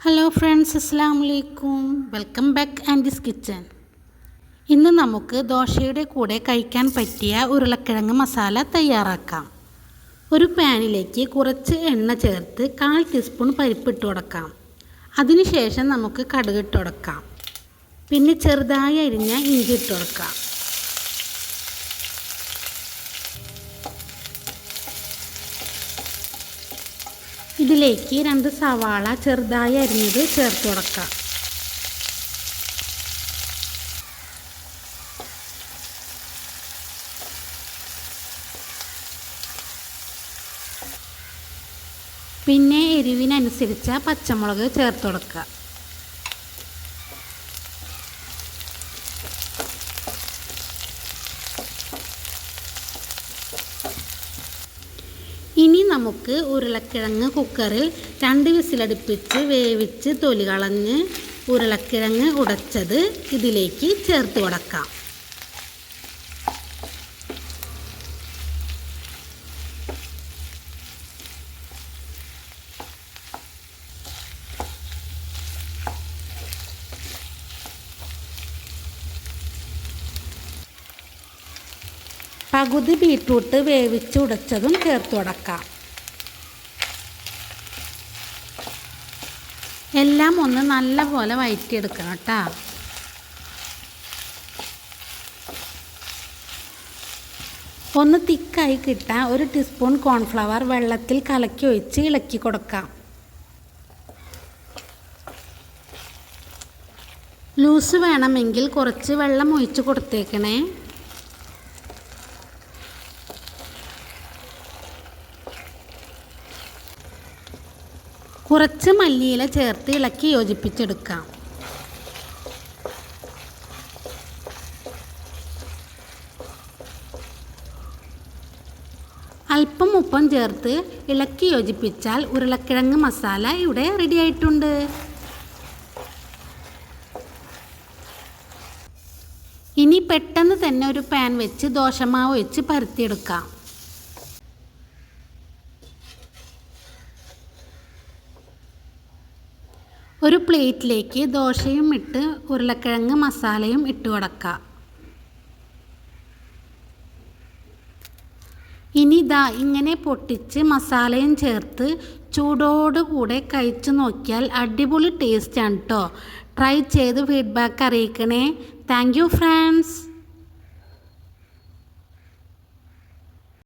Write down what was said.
Hello friends അസ്സാം വലൈക്കും welcome back Andes kitchen ഇന്ന് നമുക്ക് ദോശയുടെ കൂടെ കഴിക്കാൻ പറ്റിയ ഉരുളക്കിഴങ്ങ് മസാല തയ്യാറാക്കാം. ഒരു പാനിലേക്ക് കുറച്ച് എണ്ണ ചേർത്ത് കാൽ ടീസ്പൂൺ പരിപ്പിട്ട് കൊടുക്കാം അതിനുശേഷം നമുക്ക് കടുകിട്ട് കൊടുക്കാം പിന്നെ ചെറുതായി അരിഞ്ഞ ഇഞ്ചി ഇട്ട് കൊടുക്കാം ഇതിലേക്ക് രണ്ട് സവാള ചെറുതായി അരിഞ്ഞത് ചേർത്ത് കൊടുക്കാം പിന്നെ എരിവിനനുസരിച്ച പച്ചമുളക് ചേർത്ത് കൊടുക്കുക ഇനി നമുക്ക് ഉരുളക്കിഴങ്ങ് കുക്കറിൽ രണ്ട് വിസിലടുപ്പിച്ച് വേവിച്ച് തൊലി കളഞ്ഞ് ഉരുളക്കിഴങ്ങ് ഉടച്ചത് ഇതിലേക്ക് ചേർത്ത് കൊടുക്കാം. പകുതി ഉടച്ചതും ചേർത്ത് കൊടുക്കാം എല്ലാം ഒന്ന് നല്ല പോലെ വയറ്റിയെടുക്കണം കേട്ടോ ഒന്ന് തിക്കായി കിട്ടാൻ ഒരു ടീസ്പൂൺ കോൺഫ്ലവർ വെള്ളത്തിൽ കലക്കി ഒഴിച്ച് ഇളക്കി കൊടുക്കാം. ലൂസ് വേണമെങ്കിൽ കുറച്ച് വെള്ളം ഒഴിച്ച് കൊടുത്തേക്കണേ. കുറച്ച് മല്ലിയില ചേർത്ത് ഇളക്കി യോജിപ്പിച്ചെടുക്കാം. അല്പം ഉപ്പം ചേർത്ത് ഇളക്കി യോജിപ്പിച്ചാൽ ഉരുളക്കിഴങ്ങ് മസാല ഇവിടെ റെഡി ആയിട്ടുണ്ട്. ഇനി പെട്ടെന്ന് തന്നെ ഒരു പാൻ വെച്ച് ദോശമാവ് വെച്ച് പരത്തിയെടുക്കാം. ഒരു പ്ലേറ്റിലേക്ക് ദോശയും ഇട്ട് ഉരുളക്കിഴങ്ങ് മസാലയും ഇട്ട് കൊടുക്കുക ഇനി ഇതാ ഇങ്ങനെ പൊട്ടിച്ച് മസാലയും ചേർത്ത് ചൂടോടുകൂടെ കഴിച്ചു നോക്കിയാൽ അടിപൊളി ടേസ്റ്റാണ് കേട്ടോ ട്രൈ ചെയ്ത് ഫീഡ്ബാക്ക് അറിയിക്കണേ. Thank you friends